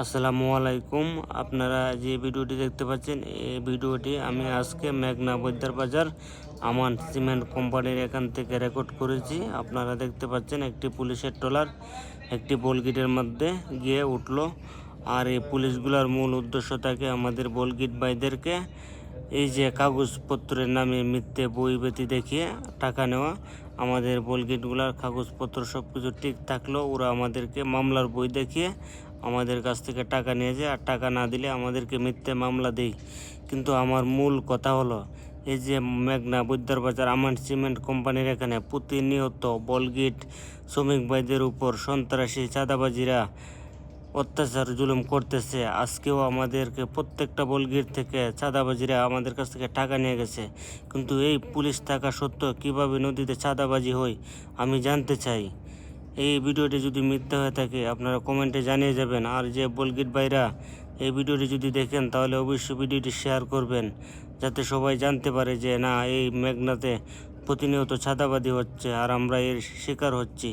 আসসালামু আলাইকুম। আপনারা যে ভিডিওটি দেখতে পাচ্ছেন, এই ভিডিওটি আমি আজকে মেঘনা বৈদ্যার বাজার আমান সিমেন্ট কোম্পানির এখান থেকে রেকর্ড করেছি। আপনারা দেখতে পাচ্ছেন, একটি পুলিশের ট্রলার একটি বলগিটের মধ্যে গিয়ে উঠল। আর এই পুলিশগুলোর মূল উদ্দেশ্য থাকে আমাদের বলগিট ভাইদেরকে এই যে কাগজপত্রের নামে মিথ্যে বই বেতি দেখিয়ে টাকা নেওয়া। আমাদের বলগেটগুলার কাগজপত্র সব কিছু ঠিক থাকলেও ওরা আমাদেরকে মামলার বই দেখিয়ে আমাদের কাছ থেকে টাকা নিয়ে যায় আর টাকা না দিলে আমাদেরকে মিথ্যে মামলা দেয়। কিন্তু আমার মূল কথা হলো, এই যে মেঘনা বৈদ্যার বাজার আমান সিমেন্ট কোম্পানির এখানে প্রতিনিয়ত বলগিট শ্রমিক ভাইদের উপর সন্ত্রাসী চাঁদাবাজিরা অত্যাচার জুলুম করতেছে। আজকেও আমাদেরকে প্রত্যেকটা বলগির থেকে চাঁদাবাজিরা আমাদের কাছ থেকে টাকা নিয়ে গেছে। কিন্তু এই পুলিশ থাকা সত্ত্বেও কীভাবে নদীতে চাঁদাবাজি হয় আমি জানতে চাই। এই ভিডিওটি যদি মিথ্যা হয়ে থাকে, আপনারা কমেন্টে জানিয়ে যাবেন। আর যে বলগিট ভাইরা এই ভিডিওটি যদি দেখেন, তাহলে অবশ্যই ভিডিওটি শেয়ার করবেন, যাতে সবাই জানতে পারে যে, না, এই মেঘনাতে প্রতিনিয়ত ছাতাবাদী হচ্ছে আর আমরা এর শিকার হচ্ছি।